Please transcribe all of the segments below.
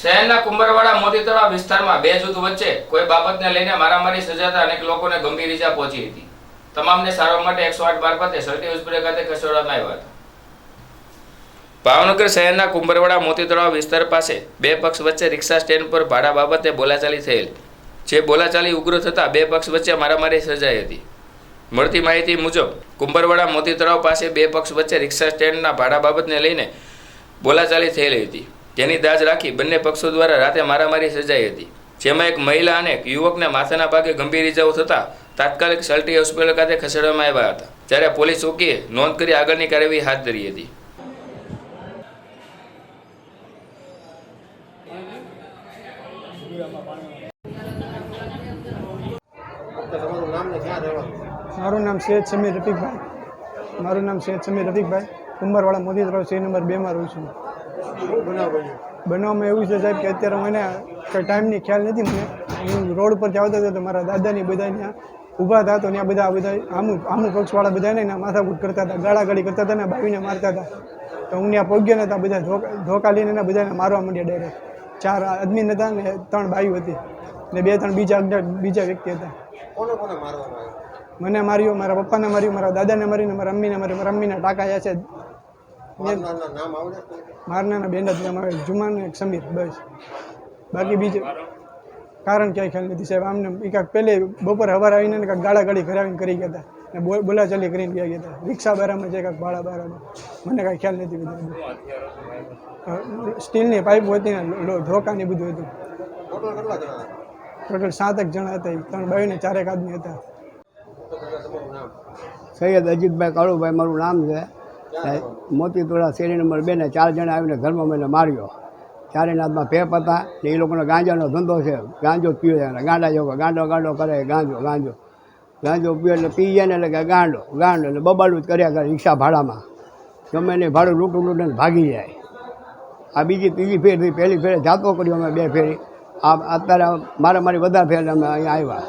શહેરના કુંભરવાડા મોતી તળાવ વિસ્તારમાં બે જૂથ વચ્ચે કોઈ બાબતને લઈને મારામારી સર્જાતા અનેક લોકોને ગંભીર ઈજા પહોંચી હતી. તમામને સારવાર માટે એકસો આઠ મારફતે સર્ટી હોસ્પિટલ ખાતે ખસેડવામાં આવ્યા હતા. ભાવનગર શહેરના કુંભરવાડા મોતી તળાવ વિસ્તાર પાસે બે પક્ષ વચ્ચે રિક્ષા સ્ટેન્ડ પર ભાડા બાબતે બોલાચાલી થયેલ. જે બોલાચાલી ઉગ્ર થતાં બે પક્ષ વચ્ચે મારામારી સર્જાઈ હતી. મળતી માહિતી મુજબ, કુંભરવાડા મોતી તળાવ પાસે બે પક્ષ વચ્ચે રિક્ષા સ્ટેન્ડના ભાડા બાબતને લઈને બોલાચાલી થયેલી હતી. તેની દાજ રાખી બંને પક્ષો દ્વારા રાતે મારામારી સર્જાઈ હતી જેમાં એક મહિલા અને એક યુવકને માથાના ભાગે ગંભીર ઇજાઓ થતાં તાત્કાલિક સલ્ટી હોસ્પિટલ ખાતે ખસેડવામાં આવ્યા હતા જ્યારે પોલીસ ચોકીએ નોંધ કરી આગળની કાર્યવાહી હાથ ધરી હતી. મારું નામ સૈયદ સમીર રફીકભાઈ. મારું નામ સૈયદ સમીર રફીકભાઈ. ઉમરવાળા મોદી તરફ સી નંબર બેમાં રહું છું. બનાવમાં એવું છે સાહેબ કે અત્યારે મને કંઈ ટાઈમની ખ્યાલ નથી મને. હું રોડ પર આવતો હતો તો મારા દાદાની બધા ત્યાં ઊભા હતા તો ત્યાં બધા બધા આમું આમું પક્ષવાળા બધાને એના માથાકૂટ કરતા હતા ગાળાગાળી કરતા હતા ને બાવીને મારતા હતા. તો હું ત્યાં પહોંચ્યો નહોતા બધા ધોકા લઈને એના બધાને મારવા માંડ્યા ડાયરેક્ટ ચાર આદમી હતા ને ત્રણ બાઈઓ હતી ને બે ત્રણ બીજા અજ્ઞાત બીજા વ્યક્તિ હતા. કોને કોને મારવામાં આવ્યો? મને માર્યો મારા પપ્પાને માર્યું મારા દાદાને માર્યું ને મારા મમ્મીને માર્યું. મારા મમ્મીના ટાંકા છે મારનારના બેન જ નામ આવે. જુમાન એક સમીર બસ. બાકી બીજું? કારણ ક્યાંય ખ્યાલ નથી સાહેબ. આમને એ કાંઈક પહેલે બપોરે હવાર આવીને ને કાંઈક ગાળા ગાડી ઘરાવીને કરી ગયા હતા. ને બોલ બોલાચાલી કરીને ગયા ગયા હતા. રિક્ષા બારામાં છે કાંઈક ભાડા બારામાં. મને કાંઈ ખ્યાલ નથી બધું સ્ટીલની પાઇપ હતી ને ઢોકાની બધું હતું. ટોટલ સાત એક સાતેક જણા હતા. ત્રણ બાયું ને ચારેક આદમી હતા. સૈયદ અજીતભાઈ કાળુભાઈ મારું નામ છે. ક્યાં મોતીતુરા શેરી નંબર બે ને ચાર જણા આવીને ઘરમાં મને માર્યો. ચારે હાથમાં પેપ હતા. ને એ લોકોનો ગાંજાનો ધંધો છે. ગાંજો પીવે છે. ગાંડા જોગો ગાંડો ગાંડો કરે ગાંજો ગાંજો. ગાંજો પીવે એટલે પી જાય ને એટલે કે ગાંડો ગાંડો એટલે બબાડું જ કર્યા કરે રિક્ષા ભાડામાં. ગમે એને ભાડું લૂંટું લૂંટીને ભાગી જાય. આ બીજી ત્રીજી ફેર થઈ પહેલી ફેરે જાતો કર્યો અમે બે ફેરી. આ અત્યારે મારે મારી વધારે ફેર અમે અહીંયા આવ્યા.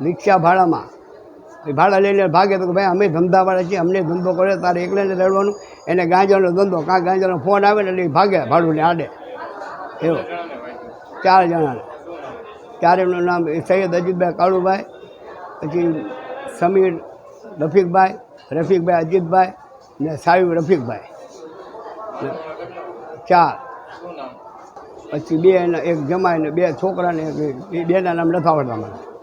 રિક્ષા ભાડામાં. એ ભાડા લઈને ભાગે તો ભાઈ અમે ધંધાવાળા છીએ, અમને ધંધો કરે, તારે એકલાને રડવાનું એને ગાંજાનો ધંધો, કાં ગાંજાનો ફોન આવે ને એટલે એ ભાગે ભાડું ને આડે. એવો. ચાર જણાને ચાર એમનું નામ સૈયદ અજીતભાઈ કાળુભાઈ, પછી સમીર રફીકભાઈ રફીકભાઈ અજીતભાઈ ને સાહેબ રફીકભાઈ. ચાર. પછી બે એના, એક જમાય ને બે છોકરાને બેના નામ નથી આવડતા મને.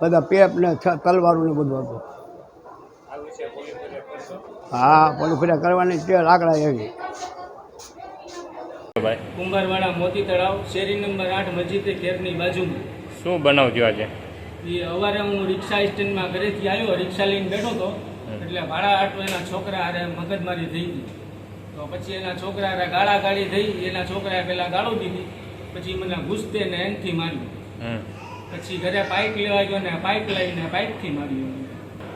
બધા પેપ ને છ તલવારું ને બધું હતું. હા પોલીસ ફરિયાદ કરવાની તે લાકડા એવી. કુંભારવાડા મોતી તળાવ શેરી નંબર આઠ મસ્જિદ ખેરની બાજુમાં. શું બનાવ થયો આજે? એ અવારે હું રિક્ષા સ્ટેન્ડમાં ઘરેથી આવ્યો રિક્ષા લઈને બેઠો હતો એટલે ભાડા આટો એના છોકરા હારે મગજમારી થઈ ગઈ. તો પછી એના છોકરા હારે ગાળા ગાળી થઈ એના છોકરાએ પહેલાં ગાળો દીધી પછી મને ઘૂસતે ને એનથી માર્યું. પછી ઘરે પાઇપ લેવા ગયો ને પાઇપ લઈને પાઇપથી માર્યો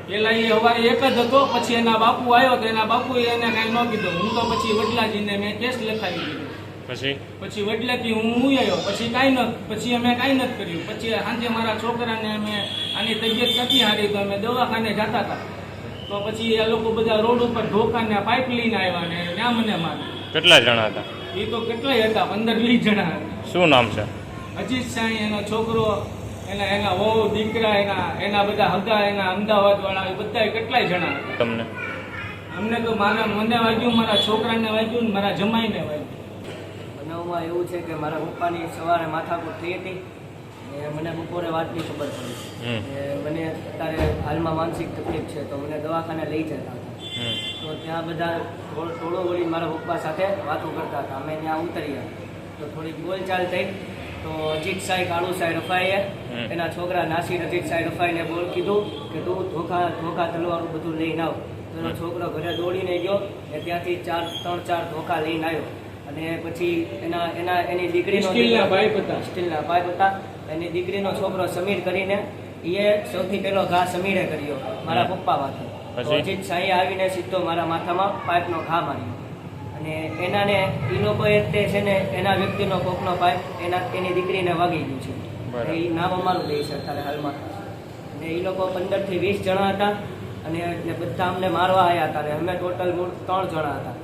પેલા એ હવા એક જ હતો પછી એના બાપુ આવ્યો તો એના બાપુ એને કાંઈ ન કીધું. હું તો પછી વડલાજીને મેં કેસ લખાવી દીધો. પછી? પછી વડલેથી હું હું આવ્યો. પછી કાંઈ ન પછી અમે કાંઈ નથી કર્યું. પછી સાંજે મારા છોકરાને અમે આની તબિયત નથી હારી તો અમે દવાખાને જતા હતા. તો પછી એ લોકો બધા રોડ ઉપર ધોકાને પાઇપ લઈને આવ્યા ને ત્યાં મને માર. કેટલા જણા હતા? એ તો કેટલાય હતા પંદર વીસ જણા હતા. શું નામ છે? અજીત સાંઈ એનો છોકરો એના એના વહુ દીકરા એના એના બધા હગા એના અમદાવાદ વાળા એ બધા કેટલાય જણા તમને? અમને તો મારા મને વાગ્યું મારા છોકરાને વાગ્યું ને મારા જમાઈને વાગ્યું. બનાવમાં એવું છે કે મારા પપ્પાની સવારે માથાકૂટ થઈ હતી. ને મને બપોરે વાતની ખબર પડી. મને અત્યારે હાલમાં માનસિક તકલીફ છે તો મને દવાખાને લઈ જતા હતા. તો ત્યાં બધા ટોળ- ટોળો વળી મારા પપ્પા સાથે વાતો કરતા હતા. અમે ત્યાં ઉતર્યા. તો થોડીક બોલચાલ થઈ. તો અજીત સાઈ કાળુ સાઈ રફાઈએ એના છોકરા નાસિર અજીત સાઈ રફાઈને બોલ કીધું કે તું ધોખા ધોખા તલવારું બધું લઈને આવ. એનો છોકરો ઘરે દોડીને ગયો ને ત્યાંથી ચાર ત્રણ ચાર ધોખા લઈને આવ્યો. અને પછી એના એના એની દીકરીનો સ્ટીલના પાઇપ હતા. સ્ટીલના પાઇપ હતા. એની દીકરીનો છોકરો સમીર કરીને એ સૌથી પહેલો ઘા સમીરે કર્યો મારા પપ્પા માથે. અજીત સાંઈ આવીને સીધો મારા માથામાં પાઇપનો ઘા માર્યો. અને એનાને એ લોકોએ તે છે ને એના વ્યક્તિનો કોકનો ભાઈ એના એની દીકરીને વાગી ગયું છે. એ નામ અમારું દે છે અત્યારે હાલમાં. અને એ લોકો પંદરથી વીસ જણા હતા અને બધા અમને મારવા આવ્યા હતા. અને અમે ટોટલ ત્રણ જણા હતા.